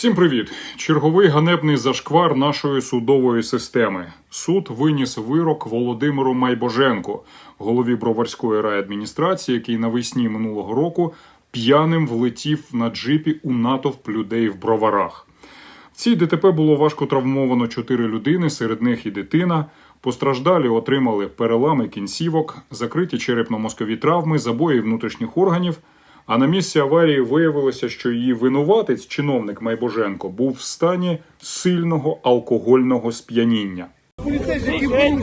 Всім привіт! Черговий ганебний зашквар нашої судової системи. Суд виніс вирок Володимиру Майбоженку, голові Броварської райадміністрації, який навесні минулого року п'яним влетів на джипі у натовп людей в броварах. В цій ДТП було важко травмовано чотири людини, серед них і дитина. Постраждалі отримали перелами кінцівок, закриті черепно-мозкові травми, забої внутрішніх органів. А на місці аварії виявилося, що її винуватець, чиновник Майбоженко, був в стані сильного алкогольного сп'яніння. Поліцейські, не.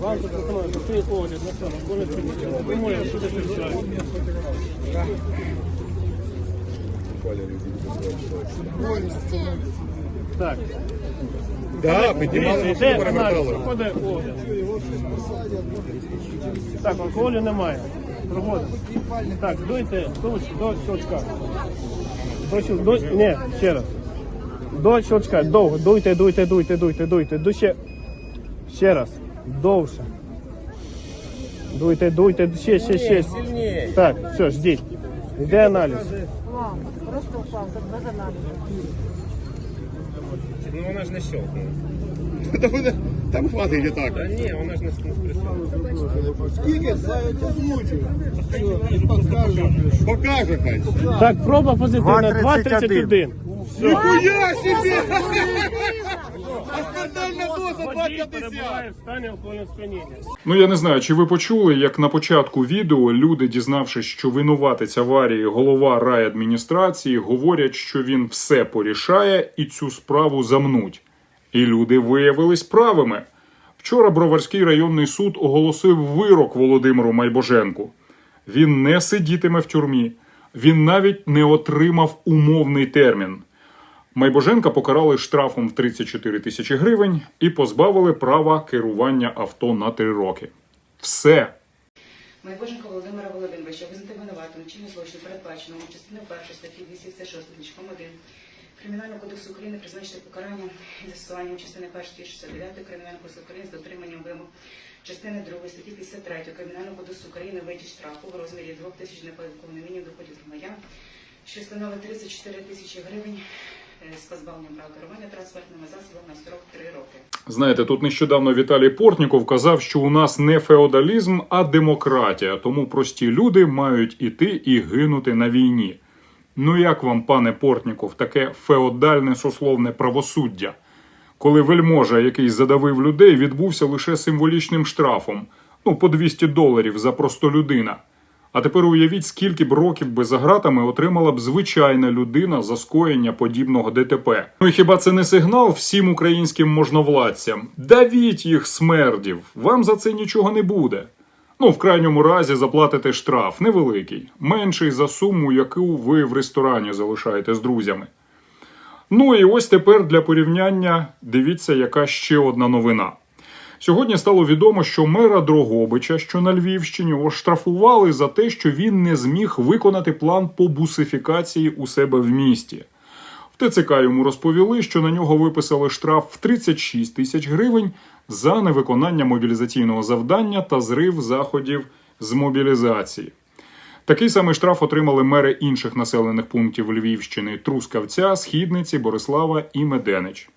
Вам на саме, коли. Так, Да, дивіться, йде аналіз. Так, алкоголю немає. Проводимо. Так, дуйте до, до щелчка. До, щел- до, ні, ще раз. До щелчка, довго. Дуйте, дуйте, дуйте, дуйте, дуйте. Ду ще, ще раз. Довше. Дуйте, дуйте, ще, ще, ще. Так, все, ждіть. Йде аналіз. Просто упав, так без аналізу. Ну вона ж не щелкнула. Та Там хватить і так. Та ні, вона ж не. Скільки? Покаже хай. Так, проба позитивна, 2.31. Ніхуя собі! Ну я не знаю, чи ви почули, як на початку відео люди, дізнавшись, що винуватець аварії голова райадміністрації, говорять, що він все порішає і цю справу замнуть. І люди виявились правими. Вчора Броварський районний суд оголосив вирок Володимиру Майбоженку. Він не сидітиме в тюрмі, він навіть не отримав умовний термін. Майбоженка покарали штрафом в 34 тисячі гривень і позбавили права керування авто на три роки. Все. Майбоженко Володимира Володимировича визнати винуватим чині злочину передбаченому частиною 1 статті 206 значком 1 Кримінального кодексу України призначити покарання застосуванням частини 1 статті 69 Кримінального кодексу України з дотриманням вимог частини 2 статті 53 Кримінального кодексу України витяг штрафу в розмірі 2 тисяч неоподаткованих мінімум доходів громадян, що становить 34 тисячі гривень з позбавленням права керування транспортними засобами на строк 3 роки. Знаєте, тут нещодавно Віталій Портніков казав, що у нас не феодалізм, а демократія, тому прості люди мають іти і гинути на війні. Ну як вам, пане Портніков, таке феодальне сословне правосуддя? Коли вельможа, який задавив людей, відбувся лише символічним штрафом, ну по 200 доларів за простолюдина. А тепер уявіть, скільки б років би за гратами отримала б звичайна людина за скоєння подібного ДТП. Ну і хіба це не сигнал всім українським можновладцям? Давіть їх смердів, вам за це нічого не буде. Ну, в крайньому разі заплатите штраф невеликий, менший за суму, яку ви в ресторані залишаєте з друзями. Ну і ось тепер для порівняння дивіться, яка ще одна новина. Сьогодні стало відомо, що мера Дрогобича, що на Львівщині, оштрафували за те, що він не зміг виконати план по бусифікації у себе в місті. В ТЦК йому розповіли, що на нього виписали штраф в 36 тисяч гривень за невиконання мобілізаційного завдання та зрив заходів з мобілізації. Такий самий штраф отримали мери інших населених пунктів Львівщини: Трускавця, Східниці, Борислава і Меденич.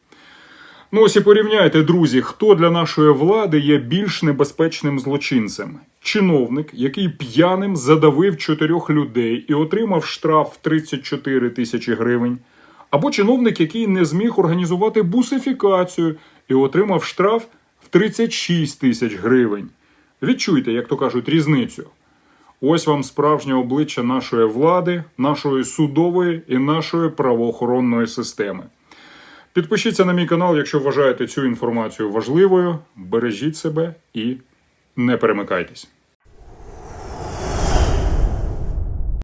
Ну ось і порівняйте, друзі, хто для нашої влади є більш небезпечним злочинцем: чиновник, який п'яним задавив чотирьох людей і отримав штраф в 34 тисячі гривень, або чиновник, який не зміг організувати бусифікацію і отримав штраф в 36 тисяч гривень. Відчуйте, як то кажуть, різницю. Ось вам справжнє обличчя нашої влади, нашої судової і нашої правоохоронної системи. Підпишіться на мій канал, якщо вважаєте цю інформацію важливою. Бережіть себе і не перемикайтесь.